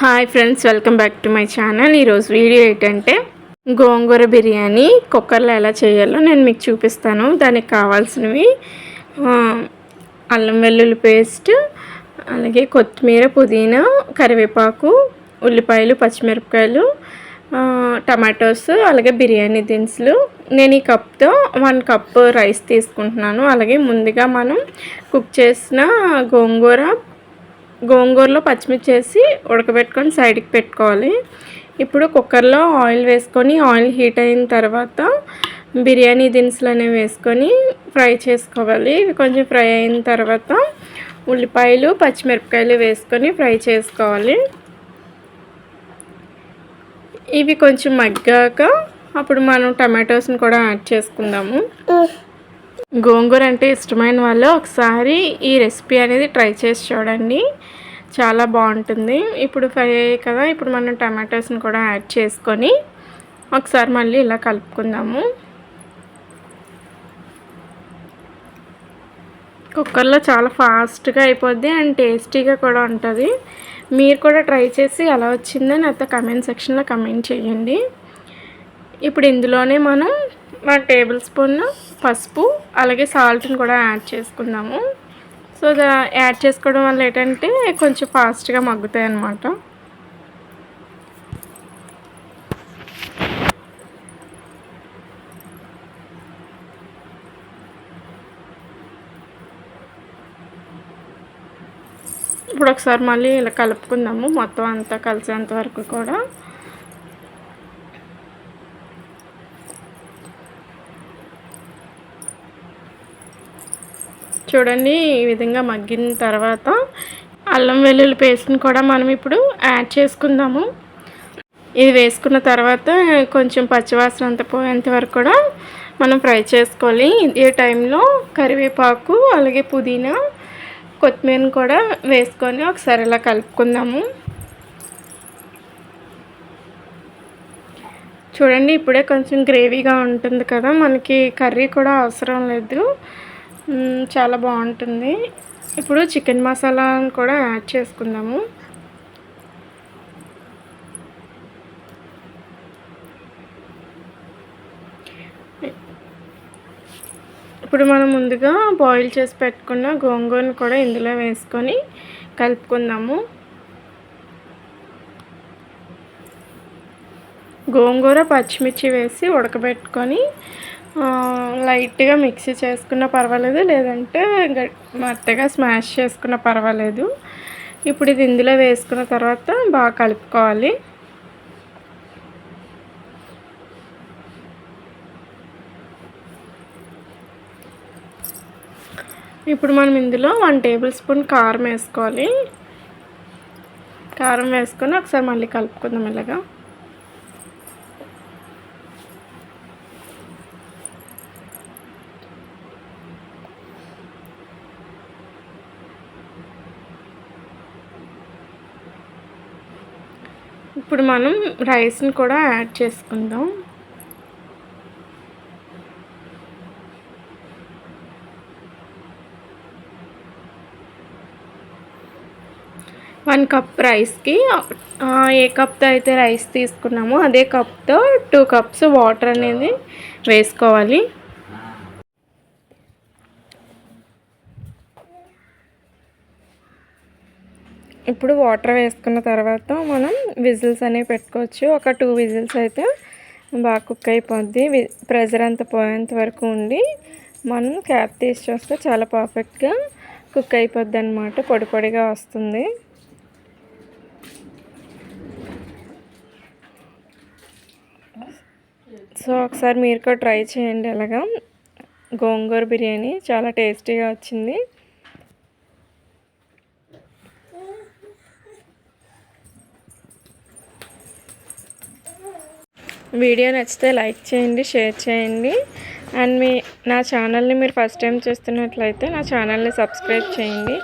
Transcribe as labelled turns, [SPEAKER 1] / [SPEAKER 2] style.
[SPEAKER 1] Hi friends welcome back to my channel. ఈరోజు video ఏంటంటే గోంగూర బిర్యానీ కుక్కర్లో ఎలా చేయాలో నేను మీకు చూపిస్తాను. దానికి కావాల్సినవి అల్లం వెల్లుల్లి పేస్ట్ అలాగే కొత్తిమీర పుదీనా కరివేపాకు ఉల్లిపాయలు పచ్చిమిరపకాయలు టమాటోస్ అలాగే బిర్యానీ దినుసులు. నేను ఈ కప్తో వన్ కప్ రైస్ తీసుకుంటున్నాను. అలాగే ముందుగా మనం కుక్ చేసిన గోంగూర గోంగూరలో పచ్చిమిర్చి వేసి ఉడకబెట్టుకొని సైడ్కి పెట్టుకోవాలి. ఇప్పుడు కుక్కర్లో ఆయిల్ వేసుకొని ఆయిల్ హీట్ అయిన తర్వాత బిర్యానీ దినుసులు అనేవి వేసుకొని ఫ్రై చేసుకోవాలి. ఇవి కొంచెం ఫ్రై అయిన తర్వాత ఉల్లిపాయలు పచ్చిమిరపకాయలు వేసుకొని ఫ్రై చేసుకోవాలి. ఇవి కొంచెం మగ్గాక అప్పుడు మనం టమాటోస్ని కూడా యాడ్ చేసుకుందాము. గోంగూర అంటే ఇష్టమైన వాళ్ళు ఒకసారి ఈ రెసిపీ అనేది ట్రై చేసి చూడండి. చాలా బాగుంటుంది. ఇప్పుడు ఫ్రై అయ్యాయి కదా ఇప్పుడు మనం టమాటోస్ని కూడా యాడ్ చేసుకొని ఒకసారి మళ్ళీ ఇలా కలుపుకుందాము. కుక్కర్లో చాలా ఫాస్ట్గా అయిపోద్ది అండ్ టేస్టీగా కూడా ఉంటుంది. మీరు కూడా ట్రై చేసి ఎలా వచ్చిందో నాతో కమెంట్ సెక్షన్లో కమెంట్ చేయండి. ఇప్పుడు ఇందులోనే మనం వన్ టేబుల్ స్పూన్ పసుపు అలాగే సాల్ట్ని కూడా యాడ్ చేసుకుందాము. సో యాడ్ చేసుకోవడం వల్ల ఏంటంటే కొంచెం ఫాస్ట్గా మగ్గుతాయి అన్నమాట. ఇప్పుడు ఒకసారి మళ్ళీ ఇలా కలుపుకుందాము. మొత్తం అంతా కలిసేంత వరకు కూడా. చూడండి ఈ విధంగా మగ్గిన తర్వాత అల్లం వెల్లుల్లి పేస్ట్ని కూడా మనం ఇప్పుడు యాడ్ చేసుకుందాము. ఇది వేసుకున్న తర్వాత కొంచెం పచ్చివాసన అంత పోయేంత వరకు కూడా మనం ఫ్రై చేసుకోవాలి. ఇదే టైంలో కరివేపాకు అలాగే పుదీనా కొత్తిమీరని కూడా వేసుకొని ఒకసారి ఇలా కలుపుకుందాము. చూడండి ఇప్పుడే కొంచెం గ్రేవీగా ఉంటుంది కదా మనకి కర్రీ కూడా అవసరం లేదు. చాలా బాగుంటుంది. ఇప్పుడు చికెన్ మసాలాను కూడా యాడ్ చేసుకుందాము. ఇప్పుడు మనం ముందుగా బాయిల్ చేసి పెట్టుకున్న గోంగూరను కూడా ఇందులో వేసుకొని కలుపుకుందాము. గోంగూర పచ్చిమిర్చి వేసి ఉడకబెట్టుకొని లైట్గా మిక్సీ చేసుకున్నా పర్వాలేదు లేదంటే మెత్తగా స్మాష్ చేసుకున్నా పర్వాలేదు. ఇప్పుడు ఇది ఇందులో వేసుకున్న తర్వాత బాగా కలుపుకోవాలి. ఇప్పుడు మనం ఇందులో వన్ టేబుల్ స్పూన్ కారం వేసుకోవాలి. కారం వేసుకొని ఒకసారి మళ్ళీ కలుపుకుందాం ఇలాగా. ఇప్పుడు మనం రైస్ని కూడా యాడ్ చేసుకుందాం. వన్ కప్ రైస్కి ఏ కప్తో అయితే రైస్ తీసుకున్నామో అదే కప్తో టూ కప్స్ వాటర్ అనేది వేసుకోవాలి. ఇప్పుడు వాటర్ వేసుకున్న తర్వాత మనం విజిల్స్ అనేవి పెట్టుకోవచ్చు. ఒక టూ విజిల్స్ అయితే బాగా కుక్ అయిపోద్ది. ప్రెజర్ అంతా పోయేంత వరకు ఉండి మనం క్యాప్ తీసి చూస్తే చాలా పర్ఫెక్ట్గా కుక్ అయిపోద్ది అనమాట పొడి పొడిగా వస్తుంది. సో ఒకసారి మీరు కూడా ట్రై చేయండి. అలాగా గోంగూర బిర్యానీ చాలా టేస్టీగా వచ్చింది. వీడియో నచ్చితే లైక్ చేయండి షేర్ చేయండి. అండ్ మీ నా ఛానల్ని మీరు ఫస్ట్ టైం చూస్తున్నట్లయితే నా ఛానల్ని సబ్స్క్రైబ్ చేయండి.